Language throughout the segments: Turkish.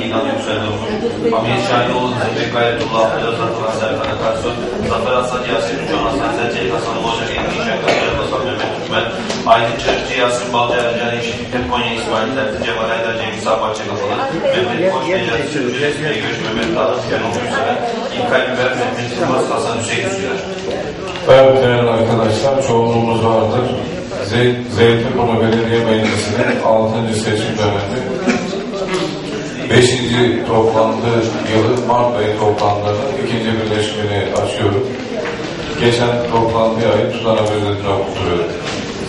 İlhan Yüksel Durmuş, Amir Şahinoğlu, Zefek Gayretullah, Abdülhamid Satılan Serkan Akarsu, Zafer Aslan Yasin Üncan Aslan Selçelik Hasan Boğaça, Elin İşen Kayar Hasan Mehmet Türkmen, Aydın Çarıkçı Yasin Balcı Ercan Ekşi Fikret Konya İsmail Terzi Cemal Aydar Cengiz Sabahçe Kafalı, Mehmet Koç Necati Sürücü Resmiye Göç Mehmet Tarık Kenan Yüksel, İlkay Biber Mehmet Yılmaz Hasan Hüseyin Üsküdar. Evet değerli arkadaşlar, çoğunluğumuz vardır. Zey Zeytinburnu Belediye Meclisi'nin 6. seçim dönemi 5. toplantı yılı Mart ayı toplantılarının ikinci birleşimini açıyorum. Geçen toplantıyı ayı tutana özetine okutuyorum.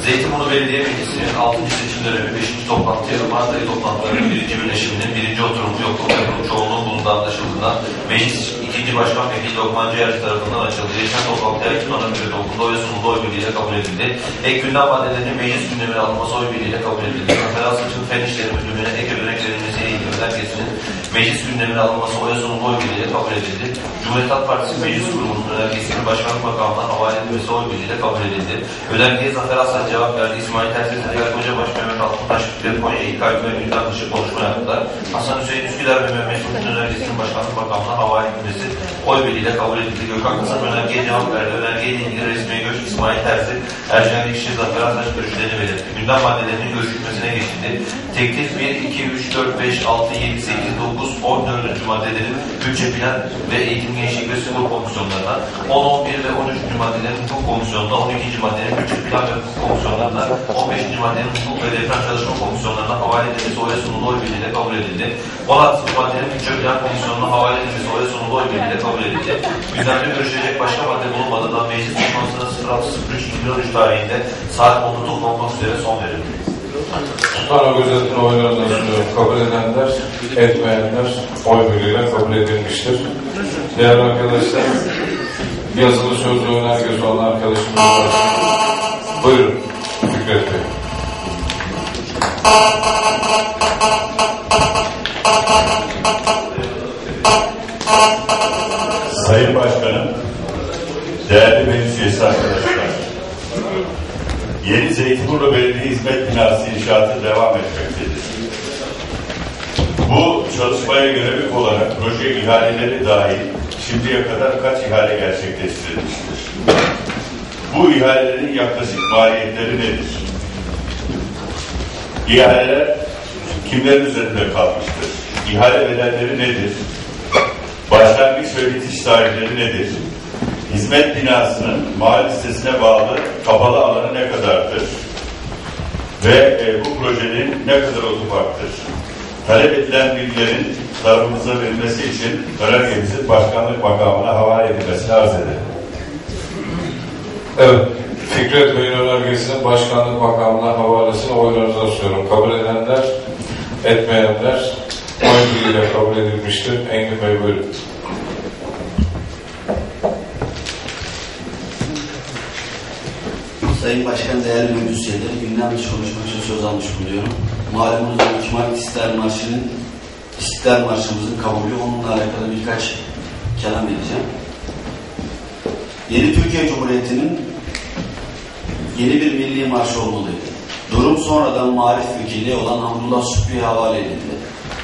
Zeytinburnu Belediye Meclisi'nin 6. seçim dönemi 5. toplantıya Mart ayı toplantılarının 1. birleşiminin 1. oturumu takımı çoğunluğun bulunduğu anlaşıldığından Meclis 2. Başkan Vekili Lokman Ciğerci tarafından açıldı. Geçen toplantıya ilk ana göre okulda oy sunuldu oy birliğiyle kabul edildi. Ek gündem maddelerinin meclis gündemine alınması oy birliğiyle kabul edildi. Federal Saçın Fen İşleri Müdürlüğü'ne ek ödenek verilmesiyle ilgili önergesinin meclis gündemine alınması oy sunuldu oy birliğiyle kabul edildi. Cumhuriyet Halk Partisi Meclis Kurulu'nun önergesinin başkanlık makamına havale edilmesi oy birliğiyle kabul edildi. Önergeye Zafer Aslan cevap verdi. İsmail Terzi, Züleyha Kocabaş, Mehmet Altıntaş, Konya, İlkay ve Ünlü'den dışı konuşma yaptılar. Hasan Hüseyin Üsküdar ve Mehmet Sultan önergesinin başkanlık makamına havale edilmesi oy birliğiyle kabul edildi. Gökhan Kasap önergeye cevap verdi. Önergeyle ilgili resmiye göç İsmail Terzi, Ercan Ekşi, Zafer Aslan görüşlerini belirtti. Gündem maddelerinin görüşülmesine geçildi. Teklif 1, 2, 3, 4, 5, 6, 7, 8, 9, 14. maddelerin bütçe plan ve eğitim gençlik ve spor komisyonlarına, 10, 11 ve 13. maddelerin hukuk komisyonuna, 12. maddenin bütçe plan ve hukuk komisyonlarına, 15. maddenin hukuk ve deprem çalışma komisyonlarına havale edilmesi oya sunulu oy birliğiyle kabul edildi. 16. maddenin bütçe plan komisyonuna havale edilmesi oya sunulu oy birliğiyle kabul edildi. Gündemde görüşecek başka madde bulunmadığından meclis toplantısına 06.03.2013 tarihinde saat 10'da toplanmak üzere son verildi. Tutana özetine oylarına sunuyorum. Kabul edenler, etmeyenler oy birliğiyle kabul edilmiştir. Değerli arkadaşlar, yazılı sözlü önergesi olan arkadaşımız var. Buyurun Fikret Bey. Sayın Başkanım, değerli meclis üyesi arkadaşlar, Yeni Zeytinburnu Belediye Hizmet Binası inşaatı devam etmektedir. Bu çalışmaya yönelik olarak proje ihaleleri dahil şimdiye kadar kaç ihale gerçekleştirilmiştir? Bu ihalelerin yaklaşık maliyetleri nedir? İhaleler kimlerin üzerinde kalmıştır? İhale bedelleri nedir? Başlangıç ve bitiş tarihleri nedir? Hizmet binasının mahalle listesine bağlı kapalı alanı ne kadardır? Ve e, bu projenin ne kadar otoparktır? Talep edilen bilgilerin tarafımıza verilmesi için önergemizin başkanlık makamına havale edilmesini arz ederim. Evet, Fikret Bey'in önergesinin başkanlık makamına havalesini oylarınıza sunuyorum. Kabul edenler, etmeyenler oy birliğiyle kabul edilmiştir. Engin Bey buyurun. Sayın Başkan, değerli üyeleri, gündem dışı konuşmak için söz almış bulunuyorum. Malumunuz Cumhuriyet İstiklal Marşı'nın İstiklal Marşı'mızın kabulü, onunla alakalı birkaç kelam edeceğim. Yeni Türkiye Cumhuriyeti'nin yeni bir milli marşı olmalıydı. Durum sonradan marif vekili olan Hamdullah Sübhi'ye havale edildi.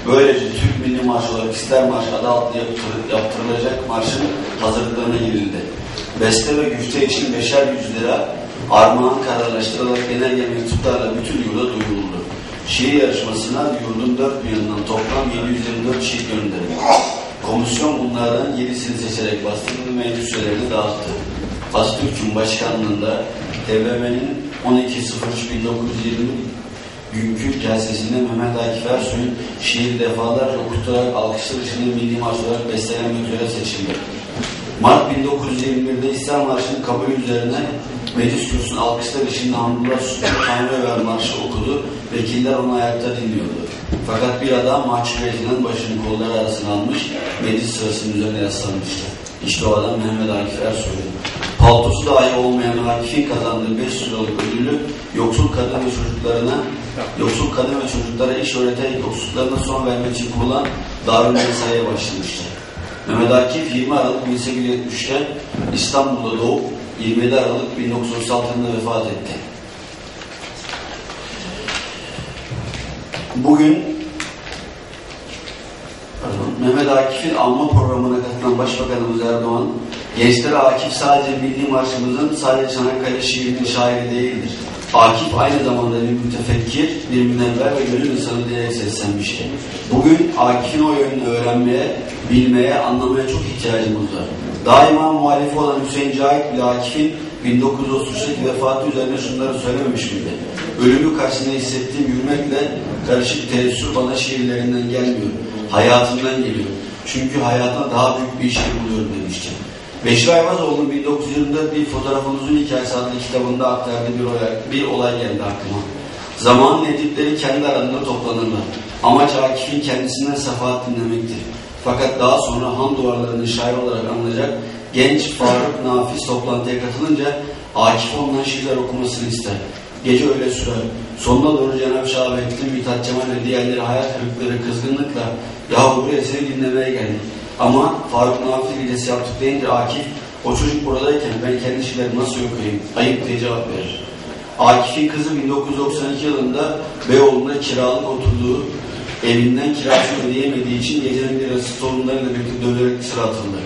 Böylece Türk Milli Marşı olarak İster Marşı adı altında yaptır- yaptırılacak marşın hazırlıklarına girildi. Beste ve güfte için beşer yüz lira armağan kararlaştırılarak genelge mektuplarla bütün yurda duyuruldu. Şiir yarışmasına yurdun dört bir yanından toplam 724 şiir gönderildi. Komisyon bunlardan 7'sini seçerek bastırdı ve meclis üyelerini dağıttı. Atatürk'ün başkanlığında TBMM'nin 12.03.1920 günkü celsesinde Mehmet Akif Ersoy'un şiir defalarca okutarak alkışlar içinde milli marş olarak beslenmek üzere seçildi. Mart 1921'de İslam Marşı'nın kabul üzerine meclis kürsüsünün alkışlar içinde Hamdullah Sütü Tanrı Över Marşı okudu. Vekiller onu ayakta dinliyordu. Fakat bir adam mahcup edilen başını kolları arasına almış, meclis sırasının üzerine yaslanmıştı. İşte o adam Mehmet Akif Ersoy'du. Paltosu dahi olmayan Akif'in kazandığı 500 liralık ödülü yoksul kadın ve çocuklarına yoksul kadın ve çocuklara iş öğreterek yoksulluklarına son vermek için kurulan Darül Mesai'ye başlamıştır. Mehmet Akif 20 Aralık 1873'te İstanbul'da doğup 27 Aralık 1936'da vefat etti. Bugün. Mehmet Akif'in anma programına katılan Başbakanımız Erdoğan, gençlere Akif sadece milli marşımızın sadece Çanakkale şiirinin şairi değildir. Akif aynı zamanda bir mütefekkir, bir münevver ve gönül insanı diyerek seslenmiştir. Bugün Akif'in o yönünü öğrenmeye, bilmeye, anlamaya çok ihtiyacımız var. Daima muhalifi olan Hüseyin Cahit bile Akif'in 1933'teki vefatı üzerine şunları söylememiş miydi? Ölümü karşısında hissettiğim yürümekle karışık teessür bana şiirlerinden gelmiyor. Hayatımdan geliyor. Çünkü hayatına daha büyük bir şey buluyorum demişti. Beşir Ayvazoğlu'nun 1924 bir fotoğrafımızın hikayesi adlı kitabında aktardığı bir olay, bir olay geldi aklıma. Zamanın edipleri kendi aralarında toplanırlar. Amaç Akif'in kendisinden sefahat dinlemektir. Fakat daha sonra han duvarlarını şair olarak anlayacak genç Faruk Nafiz toplantıya katılınca Akif ondan şiirler okumasını ister. Gece öyle sürer. Sonuna doğru Cenab-ı Şahabettin, Mithat Cemal ve diğerleri hayat kırıkları kızgınlıkla yahu buraya seni dinlemeye geldik. Ama Faruk Nafiz gecesi yaptık deyince Akif o çocuk buradayken ben kendi şiirlerimi nasıl okuyayım? Ayıp diye cevap verir. Akif'in kızı 1992 yılında Beyoğlu'nda kiralık oturduğu evinden kirasını ödeyemediği için gecenin bir yarısı torunlarıyla birlikte dönerek sıra atıldı.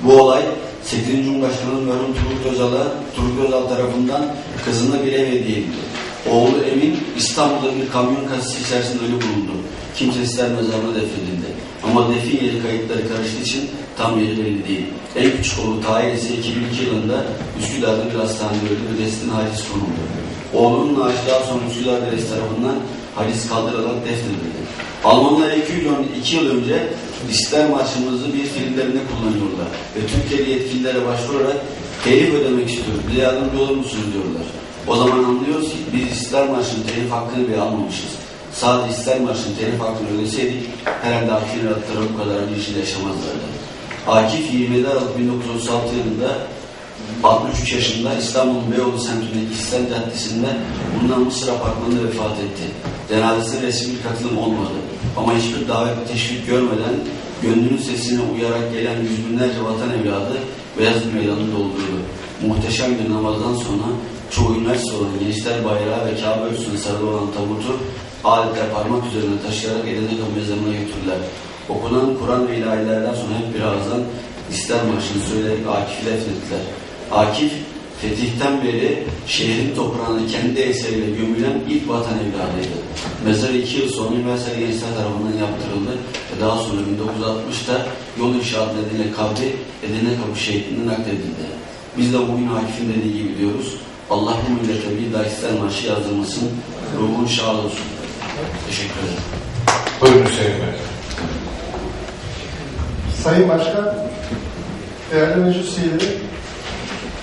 Bu olay 8. Cumhurbaşkanı merhum Turgut Özal'a Turgut Özal tarafından hediye edildi. Oğlu Emin İstanbul'da bir kamyon kasası içerisinde ölü bulundu. Kimsesizler mezarına defnedildi. Ama defin yeri kayıtları karıştığı için tam yeri belli değil. En küçük oğlu Tahir ise 2002 yılında Üsküdar'da bir hastanede öldü ve destin haciz konuldu. Oğlunun naaşı daha sonra Üsküdar Belediyesi tarafından haciz kaldırılarak defnedildi. Almanlar 2 yıl, önce, 2 yıl önce İstiklal Marşımızı bir filmlerinde kullanıyorlar. Ve Türkiye'li yetkililere başvurarak telif ödemek istiyoruz. Bize yardımcı olur musunuz diyorlar. O zaman anlıyoruz ki biz İstiklal Marşı'nın telif hakkını bile almamışız. Sadece İstiklal Marşı'nın telif hakkını ödeseydik herhalde Akif'in rahatları bu kadar bir işi yaşamazlardı. Akif 27 Aralık 1936 yılında 63 yaşında İstanbul'un Beyoğlu semtindeki İslam Caddesi'nde bulunan Mısır apartmanında vefat etti. Cenazesine resmi bir katılım olmadı. Ama hiçbir davet teşvik görmeden gönlünün sesine uyarak gelen yüz binlerce vatan evladı Beyazıt Meydanı'nı doldurdu. Muhteşem bir namazdan sonra çoğu üniversite olan Gençler Bayrağı ve Kabe üstüne sarılı olan tabutu adeta parmak üzerine taşıyarak Edirne mezarına götürdüler. Okunan Kur'an ve ilahilerden sonra hep bir ağızdan İslam marşını söyleyerek Akif'i defnettiler. Akif, fetihten beri şehrin toprağına kendi eseriyle gömülen ilk vatan evladıydı. Mezarı iki yıl sonra Üniversite Gençler tarafından yaptırıldı ve daha sonra 1960'da yol inşaat nedeniyle kabri Edirne Kapı şehrine nakledildi. Biz de bugün Akif'in dediği gibi diyoruz. Allah bu millete bir daha İslam marşı yazdırmasın, ruhun şad olsun. Teşekkür ederim. Buyurun Hüseyin Bey. Sayın Başkan, değerli meclis üyeleri,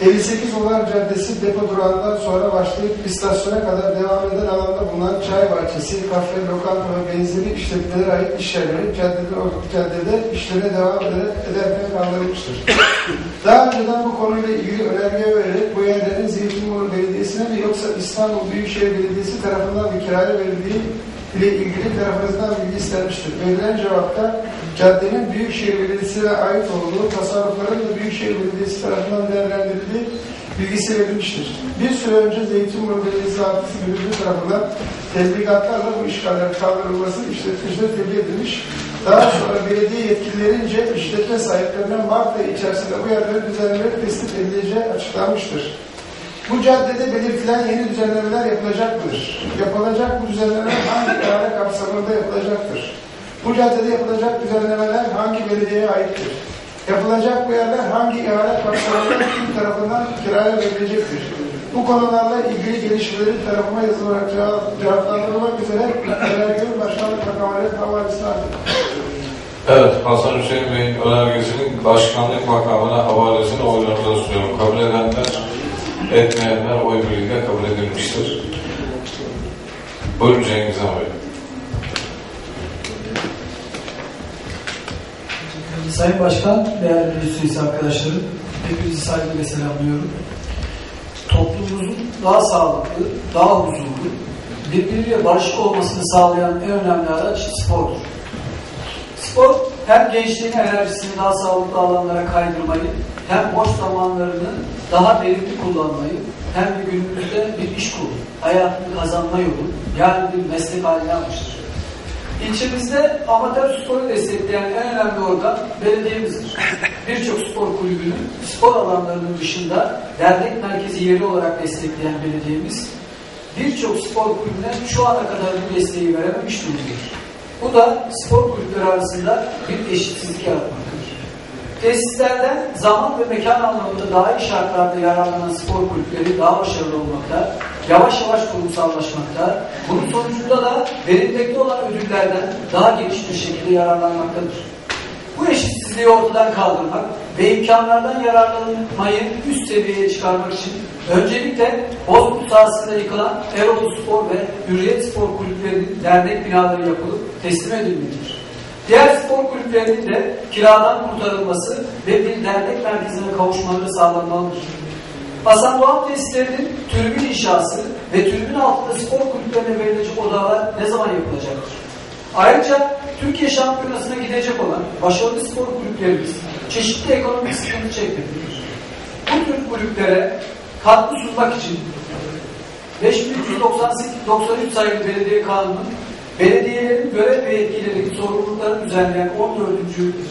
58 Olar Caddesi depo durağından sonra başlayıp istasyona kadar devam eden alanda bulunan çay bahçesi, kafe, lokanta ve benzeri işletmelere ait iş yerleri caddede, caddede işlerine devam eder- ederken kaldırılmıştır. Daha önceden bu konuyla ilgili önerge vererek bu yerlerin Zeytinburnu Belediyesi'ne mi yoksa İstanbul Büyükşehir Belediyesi tarafından bir kiraya verildiği ile ilgili tarafınızdan bilgi istenmiştir. Verilen cevapta caddenin Büyükşehir Belediyesi'ne ait olduğu, tasarrufların da Büyükşehir Belediyesi tarafından değerlendirildiği bilgisi verilmiştir. Bir süre önce Zeytinburnu Belediyesi Artısı Müdürlüğü tarafından tebligatlarla bu işgaller kaldırılması işletmecilere tebliğ edilmiş. Daha sonra belediye yetkililerince işletme sahiplerinden Mart ayı içerisinde bu yerlerin düzenleri tespit edileceği açıklanmıştır. Bu caddede belirtilen yeni düzenlemeler yapılacaktır. Yapılacak bu düzenlemeler hangi ihale kapsamında yapılacaktır? Bu caddede yapılacak düzenlemeler hangi belediyeye aittir? Yapılacak bu yerler hangi ihale kapsamında kim tarafından kiraya verilecektir? Bu konularla ilgili gelişmeleri tarafıma yazılarak cevap, cevaplandırılmak üzere Genel Başkanlık Makamları havalesine arz Evet, Hasan Hüseyin Bey'in önergesinin başkanlık makamına havalesini oylarınıza sunuyorum. Kabul edenler, etmeyenler oy birliğiyle kabul edilmiştir. Buyurun Cengiz Han Bey. Sayın Başkan, değerli meclis üyesi arkadaşlarım, hepinizi saygıyla selamlıyorum. Toplumumuzun daha sağlıklı, daha huzurlu, birbiriyle barışık olmasını sağlayan en önemli araç spordur. Spor hem gençliğin enerjisini daha sağlıklı alanlara kaydırmayı, hem boş zamanlarını daha verimli kullanmayı, hem de günümüzde bir iş kolu, hayatını kazanma yolu, yani bir meslek haline almıştır. İlçemizde amatör sporu destekleyen en önemli organ belediyemizdir. Birçok spor kulübünün spor alanlarının dışında dernek merkezi yeri olarak destekleyen belediyemiz birçok spor kulübüne şu ana kadar bu desteği verememiş durumdadır. Bu da spor kulüpleri arasında bir eşitsizlik yaratmaktadır. Tesislerden zaman ve mekan anlamında daha iyi şartlarda yararlanan spor kulüpleri daha başarılı olmakta, yavaş yavaş kurumsallaşmakta, bunun sonucunda da verilmekte olan ödüllerden daha geniş bir şekilde yararlanmaktadır. Bu eşitsizliği ortadan kaldırmak ve imkanlardan yararlanmayı üst seviyeye çıkarmak için öncelikle Bozkurt sahasında yıkılan Erol Spor ve Hürriyet Spor kulüplerinin dernek binaları yapılıp teslim edilmelidir. Diğer spor kulüplerinin de kiradan kurtarılması ve bir dernek merkezine kavuşmaları sağlanmalıdır. Hasan Doğan tesislerinin tribün inşası ve tribün altında spor kulüplerine verilecek odalar ne zaman yapılacaktır? Ayrıca Türkiye şampiyonasına gidecek olan başarılı spor kulüplerimiz çeşitli ekonomik sıkıntı çekmektedir. Bu tür kulüplere katkı sunmak için 5393 sayılı belediye kanunun belediyelerin görev ve yetkileri, sorumluluklarını düzenleyen 14.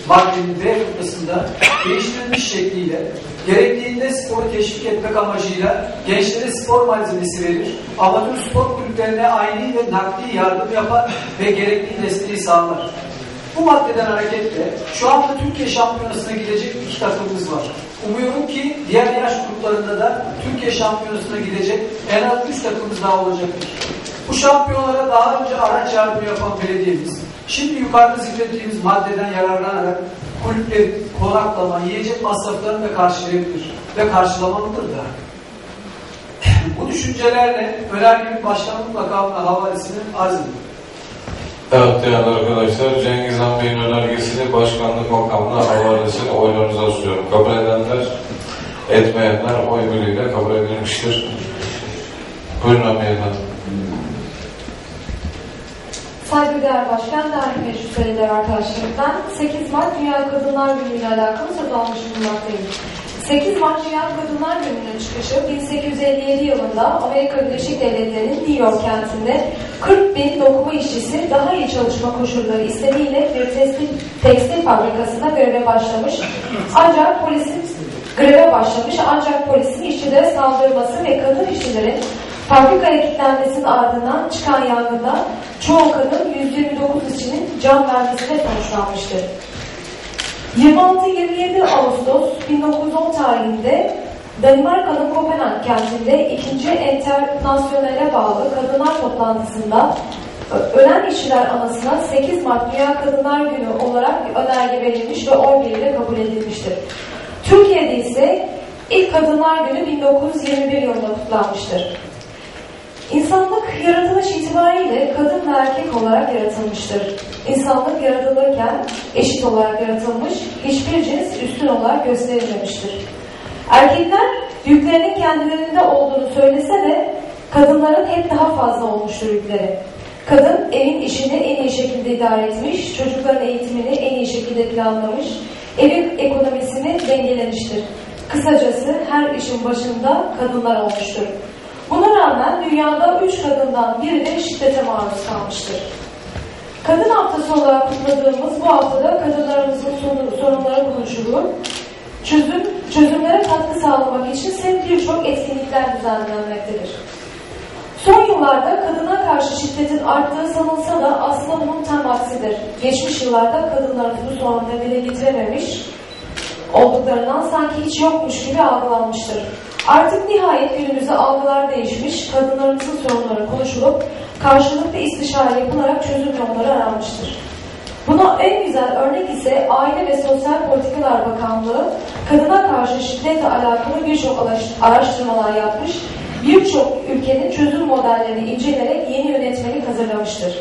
maddenin B noktasında değiştirilmiş şekliyle gerektiğinde sporu teşvik etmek amacıyla gençlere spor malzemesi verir, amatör spor kulüplerine aynı ve nakdi yardım yapar ve gerektiği desteği sağlar. Bu maddeden hareketle şu anda Türkiye şampiyonasına gidecek iki takımımız var. Umuyorum ki diğer yaş gruplarında da Türkiye şampiyonasına gidecek en az üç takımımız daha olacaktır. Bu şampiyonlara daha önce araç yardımı yapan belediyemiz, şimdi yukarıda zikrettiğimiz maddeden yararlanarak kulüplerin konaklama, yiyecek masraflarını da karşılayabilir ve karşılamalıdır da. Bu düşüncelerle önergenin başkanlık makamına havalesini arz ediyorum. Evet değerli arkadaşlar, Cengiz Han Bey'in önergesini başkanlık makamına havalesini oylarınıza sunuyorum. Kabul edenler, etmeyenler oy birliğiyle kabul edilmiştir. Buyurun Amiye Hanım. Saygıdeğer Başkan, değerli meclis üyeleri arkadaşlarımdan 8 Mart Dünya Kadınlar Günü ile alakalı söz almış bulunmaktayım. 8 Mart Dünya Kadınlar Günü'nün çıkışı 1857 yılında Amerika Birleşik Devletleri'nin New York kentinde 40 bin dokuma işçisi daha iyi çalışma koşulları istediğiyle bir tekstil, tekstil fabrikasında göreve başlamış. Ancak polisin greve başlamış ancak polisin işçilere saldırması ve kadın işçilerin fabrikaya kilitlenmesinin ardından çıkan yangında çoğu kadın 129 işçinin can vermesine sonuçlanmıştır. 26-27 Ağustos 1910 tarihinde Danimarka'nın Kopenhag kentinde 2. Enternasyonel'e bağlı kadınlar toplantısında ölen işçiler anısına 8 Mart Dünya Kadınlar Günü olarak bir önerge verilmiş ve oy birliğiyle kabul edilmiştir. Türkiye'de ise ilk Kadınlar Günü 1921 yılında kutlanmıştır. İnsanlık yaratılış itibariyle kadın ve erkek olarak yaratılmıştır. İnsanlık yaratılırken eşit olarak yaratılmış, hiçbir cins üstün olarak gösterilmemiştir. Erkekler yüklerinin kendilerinde olduğunu söylese de kadınların hep daha fazla olmuştur yükleri. Kadın evin işini en iyi şekilde idare etmiş, çocukların eğitimini en iyi şekilde planlamış, evin ekonomisini dengelemiştir. Kısacası her işin başında kadınlar olmuştur. Buna rağmen dünyada üç kadından biri de şiddete maruz kalmıştır. Kadın haftası olarak kutladığımız bu haftada kadınlarımızın sorunları konuşulur. Çözüm, çözümlere katkı sağlamak için ise birçok etkinlikler düzenlenmektedir. Son yıllarda kadına karşı şiddetin arttığı sanılsa da aslında bunun tam aksidir. Geçmiş yıllarda kadınların bu sorunları dile getirememiş olduklarından sanki hiç yokmuş gibi algılanmıştır. Artık nihayet günümüzde algılar değişmiş, kadınlarımızın sorunları konuşulup karşılıklı istişare yapılarak çözüm yolları aranmıştır. Buna en güzel örnek ise Aile ve Sosyal Politikalar Bakanlığı kadına karşı şiddetle alakalı birçok araştırmalar yapmış, birçok ülkenin çözüm modellerini inceleyerek yeni yönetmelik hazırlamıştır.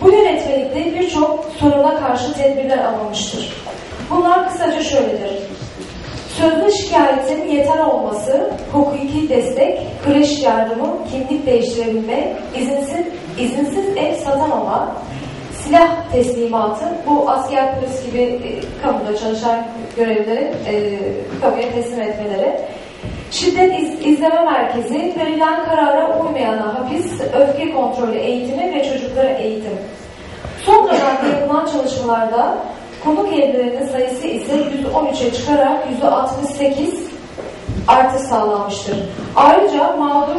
Bu yönetmelikte birçok soruna karşı tedbirler alınmıştır. Bunlar kısaca şöyledir. Sözlü şikayetin yeter olması, hukuki destek, kreş yardımı, kimlik değiştirebilme, izinsiz, izinsiz ev satamama, silah teslimatı, bu asker polis gibi e, kamuda çalışan görevlilerin e, kamuya teslim etmeleri, şiddet iz, izleme merkezi, verilen karara uymayana hapis, öfke kontrolü eğitimi ve çocuklara eğitim. Son dönemde yapılan çalışmalarda konuk evlerinin sayısı ise 113'e çıkarak 168 artış sağlanmıştır. Ayrıca mağdur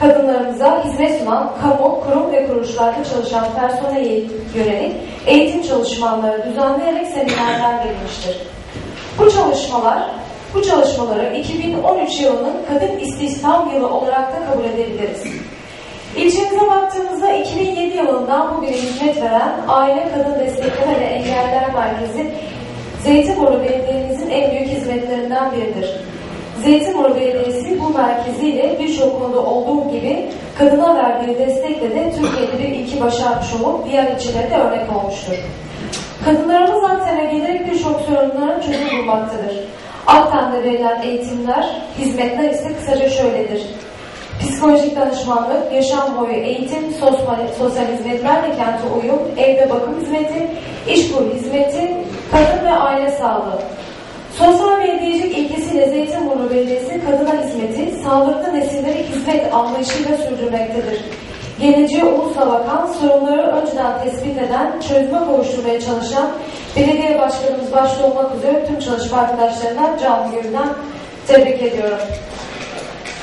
kadınlarımıza hizmet sunan kamu, kurum ve kuruluşlarda çalışan personele yönelik eğitim çalışmaları düzenleyerek seminerler verilmiştir. Bu çalışmalar, bu çalışmaları 2013 yılının kadın istihdam yılı olarak da kabul edebiliriz. İlçemize baktığımızda 2007 yılından bugüne hizmet veren Aile Kadın Destekleme ve Engeller Merkezi Zeytinburnu Belediye'mizin en büyük hizmetlerinden biridir. Zeytinburnu Belediyesi bu merkeziyle birçok konuda olduğu gibi kadına verdiği destekle de Türkiye'de bir ilki başarmış olup diğer ilçelere de örnek olmuştur. Kadınlarımız Akten'e gelerek birçok sorunların çözüm bulmaktadır. Akten'de verilen eğitimler, hizmetler ise kısaca şöyledir. Psikolojik danışmanlık, yaşam boyu eğitim, sosyal, sosyal hizmetler ve kente uyum, evde bakım hizmeti, iş kuru hizmeti, kadın ve aile sağlığı. Sosyal belediyecilik ilkesiyle Zeytinburnu Belediyesi kadına hizmeti, sağlıklı nesillere hizmet anlayışıyla sürdürmektedir. Geleceğe umutla bakan, sorunları önceden tespit eden, çözüme kavuşturmaya çalışan belediye başkanımız başta olmak üzere tüm çalışma arkadaşlarından canlı gönülden tebrik ediyorum.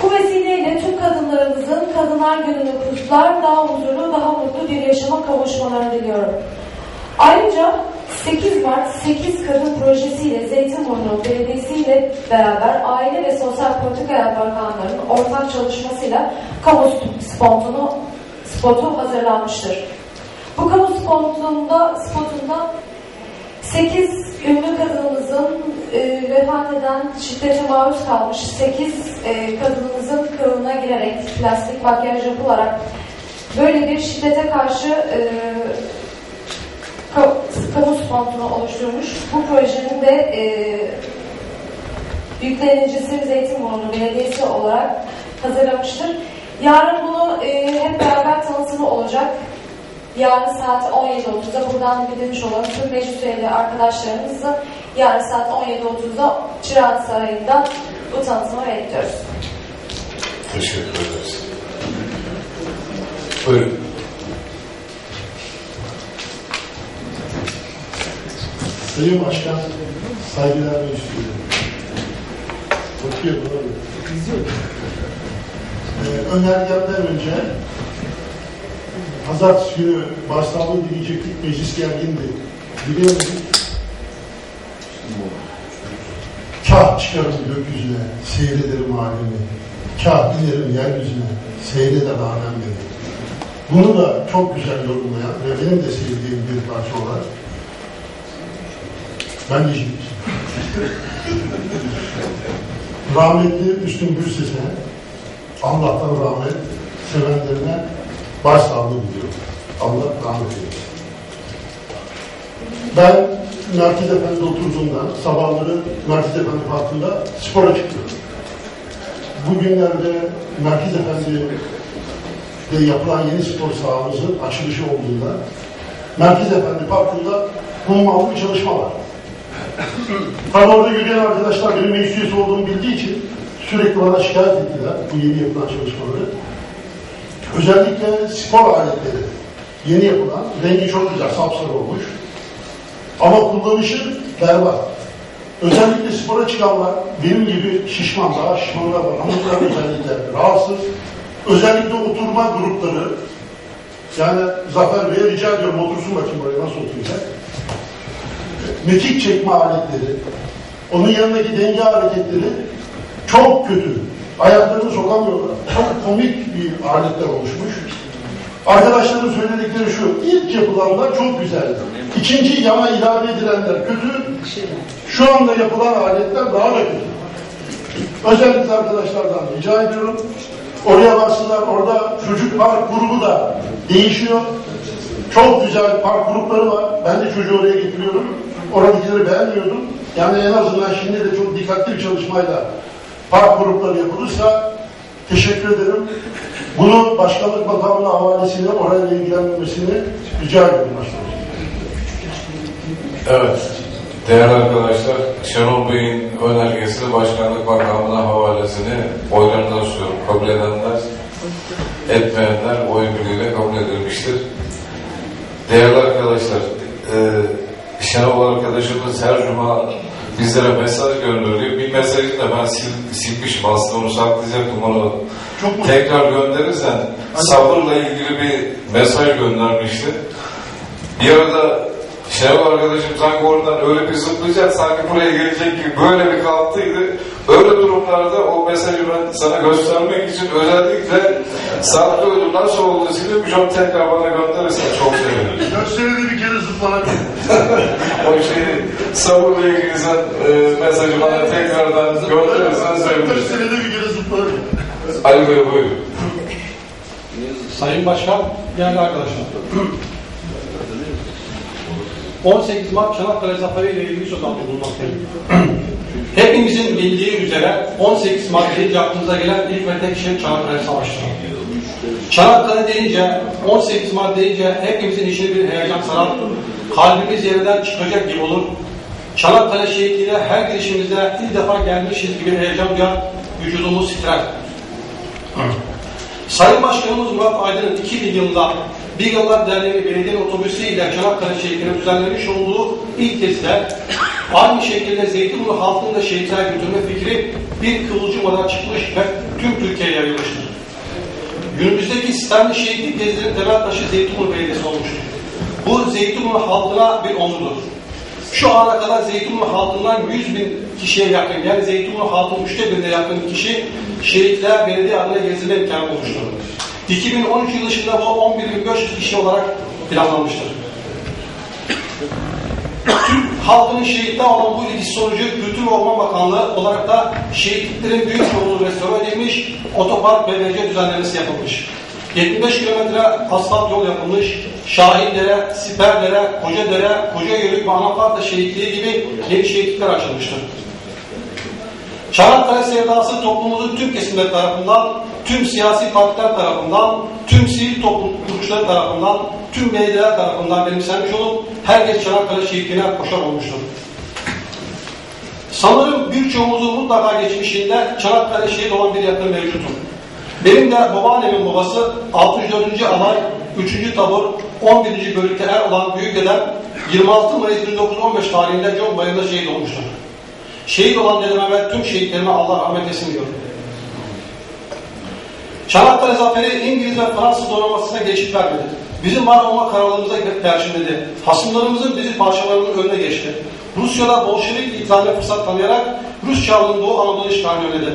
Bu vesileyle tüm kadınlarımızın Kadınlar Günü'nü kutlar, daha huzurlu, daha mutlu bir yaşama kavuşmalarını diliyorum. Ayrıca 8 Mart 8 Kadın Projesi ile Zeytinburnu Belediyesi ile beraber Aile ve Sosyal Politikalar Bakanlığı'nın ortak çalışmasıyla kamu spontunu, spotu hazırlanmıştır. Bu kamu spotunda, spotunda 8 ünlü kadınımızın e, vefat eden, şiddete maruz kalmış 8 e, kadınımızın kılığına girerek plastik makyaj yapılarak böyle bir şiddete karşı e, ka- kamu spontunu oluşturmuş. Bu projenin de e, yüklenicisi Zeytinburnu Belediyesi olarak hazırlamıştır. Yarın bunu e, hep beraber tanıtımı olacak. Yarın saat 17.30'da buradan bildirmiş olalım. Tüm meclis üyeleri arkadaşlarımızı yarın saat 17.30'da Çırağan Sarayı'nda bu tanıtımı bekliyoruz. Teşekkür ederiz. Buyurun. Sayın Başkan, saygılar ve üstünlüğüm. Bakıyor buna mı? Ee, önergemden önce Pazartesi günü başsağlığı diyecektik, meclis gergindi. Biliyoruz. Kah çıkarım gökyüzüne, seyrederim alemi. Kah inerim yeryüzüne, seyreder alem beni. Bunu da çok güzel yorumlayan ve benim de sevdiğim bir parça olarak ben şimdi. Rahmetli Müslüm Gürses'e Allah'tan rahmet sevenlerine başsağlığı diliyorum. Allah rahmet eylesin. Ben Merkez Efendi oturduğumda sabahları Merkez Efendi Parkı'nda spora çıkıyorum. Bugünlerde Merkez Efendi'de yapılan yeni spor sahamızın açılışı olduğunda Merkez Efendi Parkı'nda hummalı bir çalışma var. Tabi orada yürüyen arkadaşlar benim meclis üyesi olduğumu bildiği için sürekli bana şikayet ettiler bu yeni yapılan çalışmaları. Özellikle spor aletleri yeni yapılan, rengi çok güzel, sapsarı olmuş. Ama kullanışı berbat. Özellikle spora çıkanlar, benim gibi şişman, daha şişmanlar var. Hanımlar özellikle rahatsız. Özellikle oturma grupları, yani Zafer Bey'e rica ediyorum otursun bakayım oraya nasıl oturacak. Mekik çekme aletleri, onun yanındaki denge hareketleri çok kötü. Ayaklarını sokamıyorlar. Çok komik bir aletler oluşmuş. Arkadaşların söyledikleri şu, ilk yapılanlar çok güzeldi. İkinci yana ilave edilenler kötü. Şu anda yapılan aletler daha da kötü. Özellikle arkadaşlardan rica ediyorum. Oraya baksınlar, orada çocuk park grubu da değişiyor. Çok güzel park grupları var. Ben de çocuğu oraya getiriyorum. Oradakileri beğenmiyordum. Yani en azından şimdi de çok dikkatli bir çalışmayla park grupları yapılırsa teşekkür ederim. Bunu başkanlık makamına havalesini, orayla ilgilenmesini rica ediyorum başkanım. Evet. Değerli arkadaşlar, Şenol Bey'in önergesini Başkanlık Bakanlığı'na havalesini oylarından sunuyorum. Kabul edenler, etmeyenler oy birliğiyle kabul edilmiştir. Değerli arkadaşlar, e, Şenol arkadaşımız her cuma bizlere mesaj gönderiyor. Bir mesajı da ben sil, silmişim aslında onu saklayacaktım onu. Çok mu? Tekrar gönderirsen sabırla ilgili bir mesaj göndermişti. Bir arada Şenol arkadaşım sanki oradan öyle bir zıplayacak sanki buraya gelecek gibi böyle bir kalktıydı. Öyle durumlarda o mesajı ben sana göstermek için özellikle saklıyordum. Nasıl oldu silmiş onu tekrar bana gönderirsen çok sevinirim. Dört senede bir kere zıplanabilir. O şeyi sabırla ilgili sen e, mesajı bana tekrardan gönderirsen sevinirim. Ali Bey buyurun. Sayın Başkan, değerli arkadaşlar. 18 Mart Çanakkale Zaferi ile ilgili söz almış bulunmaktayım. Hepimizin bildiği üzere 18 Mart deyince aklımıza gelen ilk ve tek şey Çanakkale Savaşı'dır. Çanakkale deyince, 18 Mart deyince hepimizin içini bir heyecan sarar, kalbimiz yerinden çıkacak gibi olur. Çanakkale şehitliğine her girişimizde ilk defa gelmişiz gibi heyecan duyar, vücudumuz titrer. Sayın Başkanımız Murat Aydın'ın 2000 yılında Bir Yıllar Derneği belediye otobüsüyle Çanakkale şehrine düzenlemiş olduğu ilk tezde aynı şekilde Zeytinburnu halkını da şehitler götürme fikri bir kıvılcım olarak çıkmış ve tüm Türkiye'ye yayılmıştır. Günümüzdeki sistemli şehitlik gezilerinin temel taşı Zeytinburnu Belediyesi olmuştur. Bu Zeytinburnu halkına bir onurdur. Şu ana kadar Zeytinburnu halkından 100 bin kişiye yakın, yani Zeytinburnu halkının üçte birine yakın kişi şehitler belediye adına gezilme imkanı olmuştur. 2013 yılı dışında bu 11.500 kişi olarak planlanmıştır. Halkının şehitler olan bu ilgisi sonucu Kültür ve Orman Bakanlığı olarak da şehitliklerin büyük çoğunluğu restore edilmiş, otopark ve BC düzenlemesi yapılmış. 75 kilometre asfalt yol yapılmış, Şahindere, Siperlere, Kocadere, Kocayörük ve Anafarta şehitliği gibi yeni şehitlikler açılmıştır. Çanakkale sevdası toplumumuzun tüm kesimleri tarafından, tüm siyasi partiler tarafından, tüm sivil toplum kuruluşları tarafından, tüm belediyeler tarafından benimsenmiş olup herkes Çanakkale şehitliğine koşar olmuştur. Sanırım birçoğumuzun mutlaka geçmişinde Çanakkale şehit olan bir yakın mevcuttur. Benim de babaannemin babası 64. alay 3. tabur 11. bölükte er olan büyük dedem 26 Mayıs 1915 tarihinde John Bayır'da şehit olmuştur. Şehit olan dedeme ve tüm şehitlerime Allah rahmet etsin diyorum. Çanakkale zaferi İngiliz ve Fransız donanmasına geçit vermedi. Bizim var olma kararlılığımıza perçinledi. Hasımlarımızın bizi parçalarının önüne geçti. Rusya'da Bolşevik ihtilaline fırsat tanıyarak Rus Çarlığın Doğu Anadolu işgalini önledi.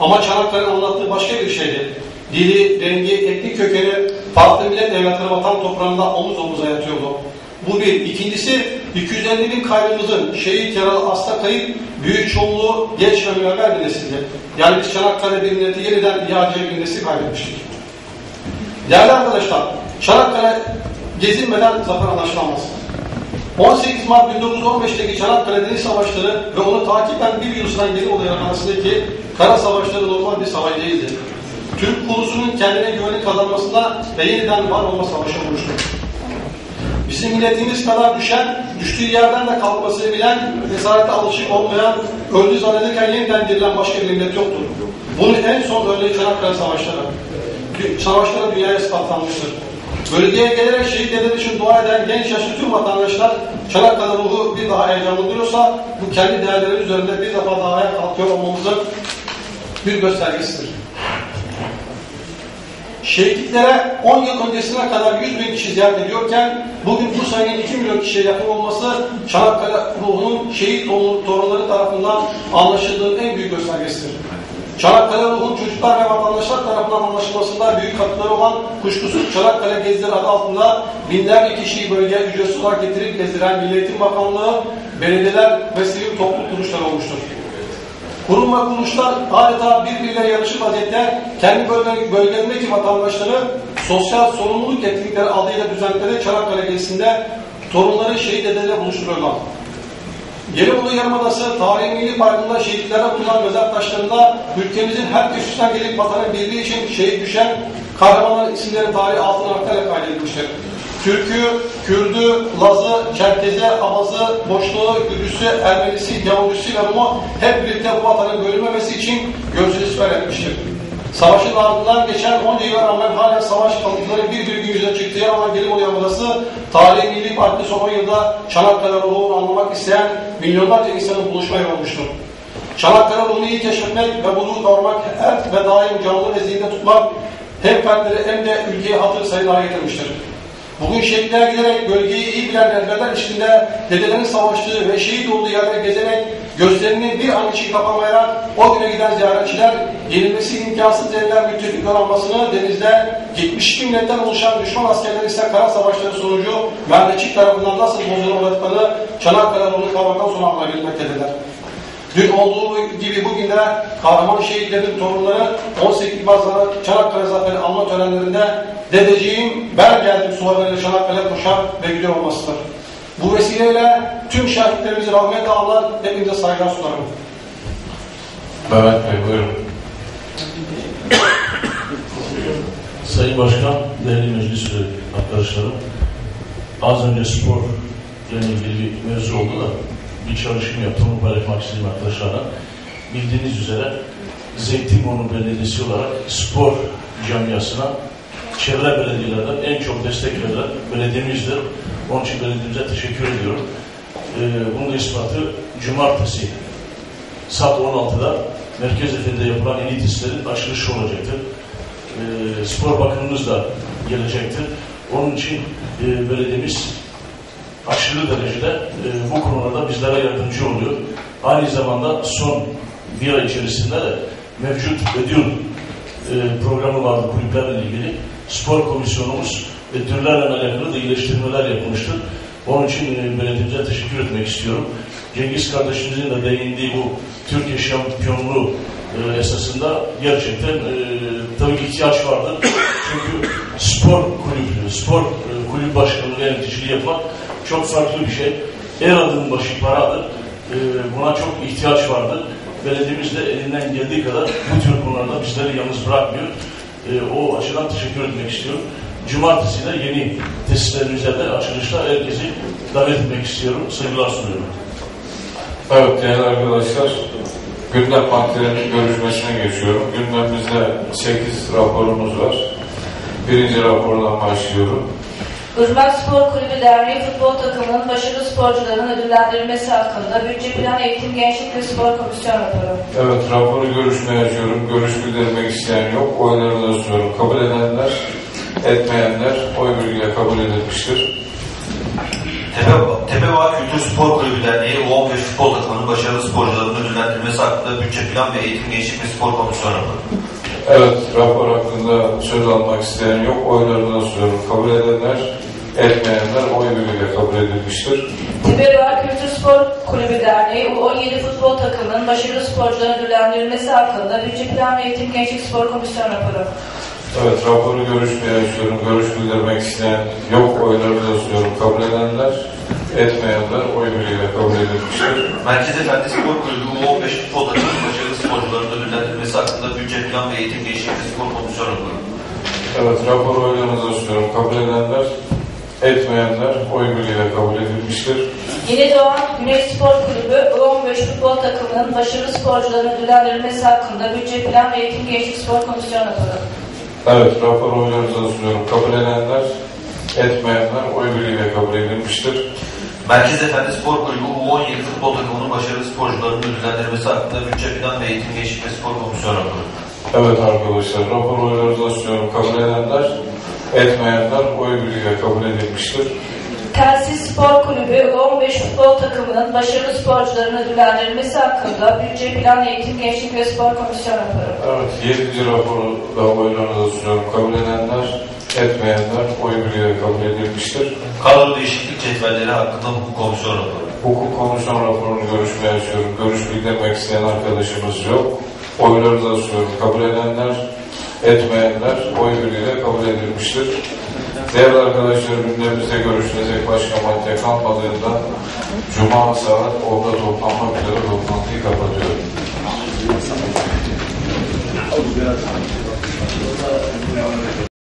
Ama Çanakkale'nin anlattığı başka bir şeydi. Dili, rengi, etnik kökeni farklı millet devletleri vatan toprağında omuz omuza yatıyordu. Bu bir. İkincisi 250 bin kaybımızın şehit yaralı hasta kayıp büyük çoğunluğu genç ve münevver bir nesildi. Yani biz Çanakkale bir milleti yeniden iadeye bir nesil kaybetmiştik. Değerli arkadaşlar, Çanakkale gezilmeden zafer anlaşılamaz. 18 Mart 1915'teki Çanakkale Deniz Savaşları ve onu takiben bir yıl süren geri olaylar arasındaki kara savaşları normal bir savaş değildi. Türk ulusunun kendine güveni kazanmasına ve yeniden var olma savaşı olmuştur. Bizim milletimiz kadar düşen, düştüğü yerden de kalkmasını bilen, cesarete alışık olmayan, öldü zannederken yeniden dirilen başka bir millet yoktur. Bunun en son örneği Çanakkale Savaşları. Savaşları dünyaya ispatlanmıştır. Bölgeye gelerek şehitler için dua eden genç yaşlı tüm vatandaşlar Çanakkale ruhu bir daha heyecanlandırıyorsa bu kendi değerleri üzerinde bir defa daha ayağa kalkıyor olmamızın bir göstergesidir. Şehitliklere 10 yıl öncesine kadar 100 bin kişi ziyaret ediyorken bugün bu sayının 2 milyon kişiye yakın olması Çanakkale ruhunun şehit torunları tarafından anlaşıldığının en büyük göstergesidir. Çanakkale ruhun çocuklar ve vatandaşlar tarafından anlaşılmasında büyük katkıları olan kuşkusuz Çanakkale Gezileri adı altında binlerce kişiyi bölgeye ücretsiz olarak getirip gezdiren Milli Eğitim Bakanlığı, belediyeler ve sivil toplum kuruluşları olmuştur. Kurum ve kuruluşlar adeta birbirleriyle yarışır vaziyette kendi bölgelerindeki vatandaşları sosyal sorumluluk etkinlikleri adıyla düzenledikleri Çanakkale gezisinde torunları şehit edenle buluşturuyorlar. Gelibolu Yarımadası Tarihi Milli Parkı'nda şehitlere bulunan mezar taşlarında ülkemizin her köşesinden gelip vatanın birliği için şehit düşen kahramanların isimleri tarihi altın harflerle kaydedilmiştir. Türk'ü, Kürd'ü, Laz'ı, Çerkez'e, Abaz'ı, Boşluğu, Gürcüsü, Ermenisi, Yahudi'si ve Rum'u hep birlikte bu vatanın bölünmemesi için gözünü siper. Savaşın ardından geçen 10 yıla rağmen hala savaş kalıntıları bir bir gün yüzüne çıktığı ama Gelibolu Yamadası Tarihi Milli Park'ta son 10 yılda Çanakkale ruhunu anlamak isteyen milyonlarca insanın buluşma olmuştur. Çanakkale ruhunu iyi keşfetmek ve bunu korumak her ve daim canlı ve zihinde tutmak hem fertleri hem de ülkeyi hatır sayın hale getirmiştir. Bugün şehitliğe giderek bölgeyi iyi bilen rehberler içinde dedelerin savaştığı ve şehit olduğu yerlere gezerek gözlerini bir an için kapamayarak o güne giden ziyaretçiler yenilmesi imkansız denilen müttefik donanmasını denizde 72 milletten oluşan düşman askerleri ise kara savaşları sonucu Mehmetçik tarafından nasıl bozulamadığını Çanakkale ruhunu kavraktan sonra anlayabilmektedirler. Dün olduğu gibi bugün de kahraman şehitlerin torunları 18 Mart'ta Çanakkale Zaferi anma törenlerinde dedeciğim ben geldim sularıyla Çanakkale koşar ve gidiyor olmasıdır. Bu vesileyle tüm şehitlerimizi rahmetle anlar, hepinize saygılar sunarım. Mehmet buyurun. Sayın Başkan, değerli meclis arkadaşlarım, az önce spor ile ilgili bir mevzu oldu da bir çalışma yaptım, onu paylaşmak istedim arkadaşlarla. Bildiğiniz üzere Zeytinburnu Belediyesi olarak spor camiasına çevre belediyelerden en çok destek verilen belediyemizdir. Onun için belediyemize teşekkür ediyorum. Ee, bunun da ispatı cumartesi saat 16'da Merkez Efe'de yapılan yeni testlerin açılışı olacaktır e, spor bakanımız da gelecektir. Onun için e, belediyemiz aşırı derecede e, bu konularda bizlere yardımcı oluyor. Aynı zamanda son bir ay içerisinde de mevcut ödül e, programı vardı kulüplerle ilgili. Spor komisyonumuz ödüllerle alakalı da iyileştirmeler yapmıştır. Onun için e, belediyemize teşekkür etmek istiyorum. Cengiz kardeşimizin de değindiği bu Türkiye şampiyonluğu e, esasında gerçekten e, tabii ki ihtiyaç vardır. Çünkü spor kulübü, spor e, kulüp başkanlığı yöneticiliği yapmak çok farklı bir şey. Her adım başı paradır. E, buna çok ihtiyaç vardır. Belediyemiz de elinden geldiği kadar bu tür konularda bizleri yalnız bırakmıyor. E, o açıdan teşekkür etmek istiyorum. Cumartesi de yeni tesislerin üzerinde açılışta herkesi davet etmek istiyorum. Saygılar sunuyorum. Evet değerli arkadaşlar, gündem maddelerinin görüşmesine geçiyorum. Gündemimizde 8 raporumuz var. Birinci rapordan başlıyorum. Irmak Spor Kulübü Derneği futbol takımının başarılı sporcuların ödüllendirilmesi hakkında bütçe plan eğitim gençlik ve spor komisyon raporu. Evet, raporu görüşmeye açıyorum. Görüş bildirmek isteyen yok. Oylarını sunuyorum. Kabul edenler, etmeyenler oy birliğiyle kabul edilmiştir. Tepe, Tepebağ Kültür Spor Kulübü Derneği U15 futbol takımının başarılı sporcularının ödüllendirilmesi hakkında bütçe plan ve eğitim gençlik ve spor komisyonu raporu. Evet, rapor hakkında söz almak isteyen yok. Oylarını sunuyorum. Kabul edenler, etmeyenler oy birliğiyle kabul edilmiştir. Tepebağ Kültür Spor Kulübü Derneği U17 futbol takımının başarılı sporcuların ödüllendirilmesi hakkında bütçe plan ve eğitim gençlik spor komisyon raporu. Evet, raporu görüşmeye açıyorum. Görüş bildirmek isteyen yok. Oylarını da sunuyorum. Kabul edenler, etmeyenler oy birliğiyle kabul edilmiştir. Merkez Efendi Spor Kulübü U15 futbol takımının başarılı sporcularının ödüllendirilmesi hakkında bütçe plan ve eğitim spor komisyonu raporu. Evet, raporu oylarınıza sunuyorum. Kabul edenler, etmeyenler oy birliğiyle kabul edilmiştir. Yeni Doğan Güneş Spor Kulübü U15 futbol takımının başarılı sporcuların ödüllendirilmesi hakkında bütçe plan ve eğitim gençlik spor komisyon raporu. Evet, rapor oylarınıza sunuyorum. Kabul edenler, etmeyenler oy birliğiyle kabul edilmiştir. Merkez Efendi Spor Kulübü U17 futbol takımının başarılı sporcularının ödüllendirilmesi hakkında bütçe plan ve eğitim gençlik ve spor komisyonu raporu. Evet arkadaşlar, rapor sunuyorum. Kabul edenler, etmeyenler oy birliğiyle kabul edilmiştir. Telsiz Spor Kulübü U15 futbol takımının başarılı sporcuların ödüllendirilmesi hakkında bütçe plan eğitim gençlik ve spor komisyon raporu. Evet, yedinci raporu da oylarınıza sunuyorum. Kabul edenler, etmeyenler oy birliğiyle kabul edilmiştir. Kadro değişiklik cetvelleri hakkında hukuk komisyonu raporu. Hukuk komisyon raporunu görüşmeye açıyorum. Görüş bildirmek isteyen arkadaşımız yok. Oylarınıza sunuyorum. Kabul edenler, etmeyenler oy birliğiyle kabul edilmiştir. Değerli arkadaşlar gündemimizde görüşülecek başka madde kalmadığından Cuma saat 10'da toplanmak üzere toplantıyı kapatıyorum.